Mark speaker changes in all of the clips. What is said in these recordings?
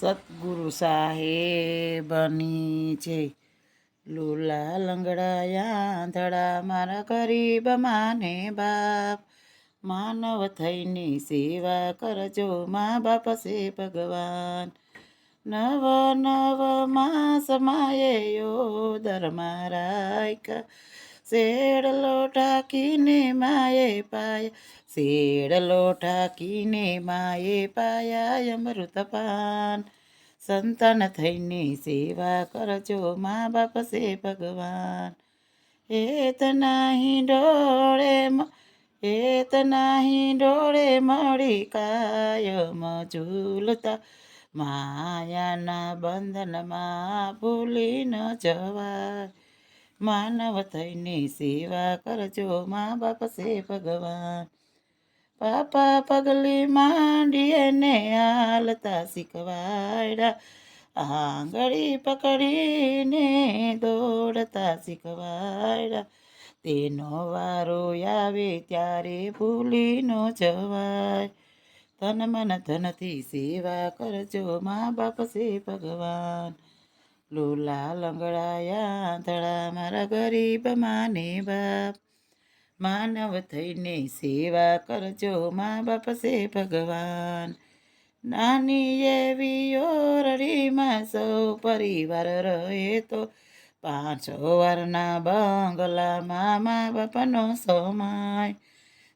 Speaker 1: સતગુરુ સાહેબની છે. લુલા લંગડાયા ધડા મારા ગરીબ માને બાપ. માનવ થઈને સેવા કરજો, મા બાપ છે ભગવાન. નવ નવ માસ માયેયો ધર્મારાય શેડલો ટાકીને માએ પાય, શેડલો ટાકીને માએ પાયા અમૃતપાન સંતાન થઈને સેવા કરજો મા બાપ છે ભગવાન. એત નહીં ડોળે હેત નહીં ડોળે મળી કાયમ ઝૂલતા. માયાના બંધનમાં ભૂલી ન જવાય. માનવ થઈને સેવા કરજો મા બાપ સે ભગવાન. પાપા પગલી માંડીએ ને હાલતા શીખવાડ્યા. આંગળી પકડીને દોડતા શીખવાડ્યા. તેનો વારો આવે ત્યારે ભૂલી ન જવાય. તન મન ધનથી સેવા કરજો મા બાપ સે ભગવાન. લોલા લંગડાયા ધડા મારા ગરીબ માને બાપ માનવ થઈને સેવા કરજો મા બાપ છે ભગવાન નાની એવી ઓરડીમાં સૌ પરિવાર રહે તો પાંચો વારના બંગલામાં મા બાપનો સમાય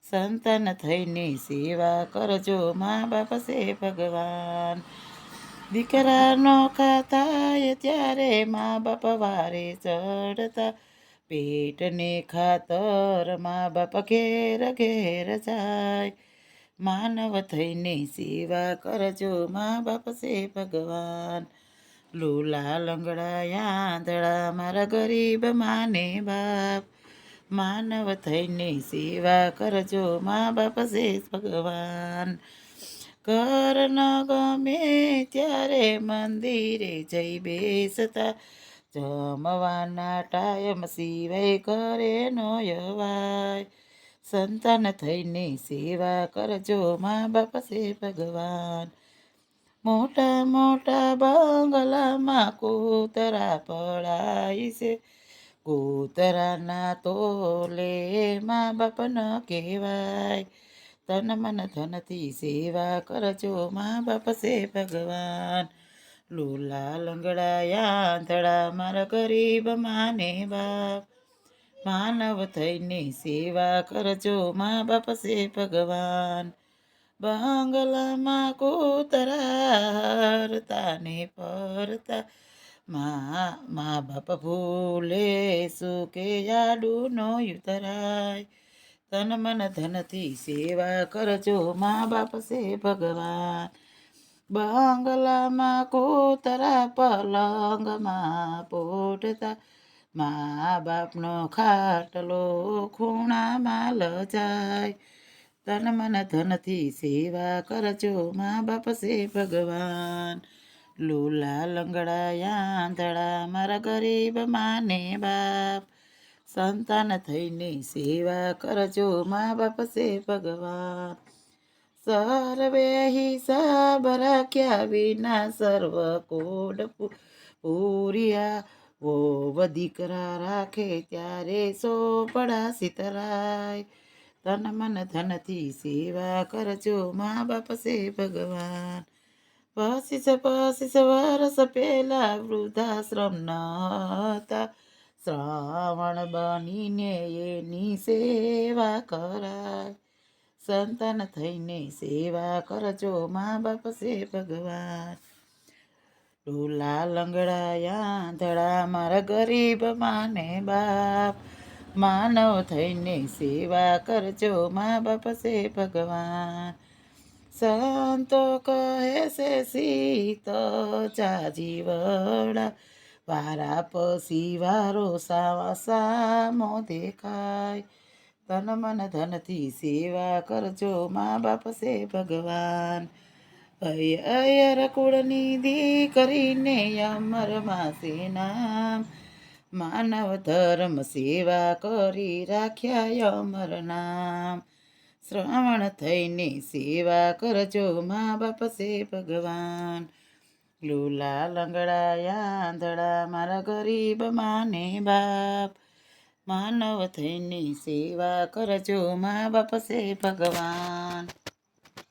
Speaker 1: સંતાન થઈને સેવા કરજો મા બાપ છે ભગવાન દીકરાનો ખાતાય ત્યારે મા બાપ વારે ચડતા પેટને ખાતર મા બાપ ઘેર ઘેર જાય. માનવ થઈને સેવા કરજો મા બાપ છે ભગવાન. લોલા લંગડા આંધળા મારા ગરીબ માને બાપ. માનવ થઈને સેવા કરજો મા બાપ છે ભગવાન. ઘર ન ગમે ત્યારે મંદિરે જઈ બેસતા. જમવાના ટાઈમ સિવાય ઘરે નો યવાય સંતાન થઈને સેવા કરજો મા બાપ છે ભગવાન. મોટા મોટા બંગલામાં કૂતરા પડાય છે. કૂતરાના તોલે મા બાપ ન કહેવાય. તન મન ધનથી સેવા કરજો મા બાપ સે ભગવાન. લોલા લંગડાયા આંધળા મારા ગરીબ માને બાપ. માનવ થઈને સેવા કરજો મા બાપ સે ભગવાન. બંગલામાં કૂતરા ને પરતા મા મા બાપ ભૂલે સુકે આડું નો ઉતરાય તન મન ધનથી સેવા કરજો મા બાપ સે ભગવાન. બંગલામાં કોતરા પલંગમાં પોટતા મા બાપનો ખાટલો ખૂણામાં લજાય. તન મન ધનથી સેવા કરજો મા બાપ સે ભગવાન. લોલા લંગડા આંધળા મારા ગરીબ માને બાપ. સંતાન થઈને સેવા કરજો મા બાપ છે ભગવાન. સર્વે હિસાબ રાખ્યા વિના સર્વ કોડ પૂર્યા. વો દીકરા રાખે ત્યારે સોપડા સીતરાય. તન મન ધનથી સેવા કરજો મા બાપ છે ભગવાન. પચીસ પસીસ વર્ષ પેલા વૃદ્ધાશ્રમ ન હતા. શ્રાવણ બનીને એની સેવા કરાય. સંતાન થઈને સેવા કરજો મા બાપ છે ભગવાન. ડોલા લંગડાયા, ધડા મારા ગરીબ માને બાપ. માનવ થઈને સેવા કરજો મા બાપ છે ભગવાન. સંતો કહે છે, સીત ચાજી વડા વારા પછી વારો સાવા સામો દેખાય. તન મન ધનથી સેવા કરજો મા બાપ છે ભગવાન. અય અયર કુળની દીકરીને અમર માસે નામ. માનવ ધર્મ સેવા કરી રાખ્યા અમર નામ. શ્રવણ થઈને સેવા કરજો મા બાપ છે ભગવાન. લુલા લંગડા આંધળા, મારા ગરીબ માને બાપ. માનવ થઈને સેવા કરજો, મા બાપ છે ભગવાન.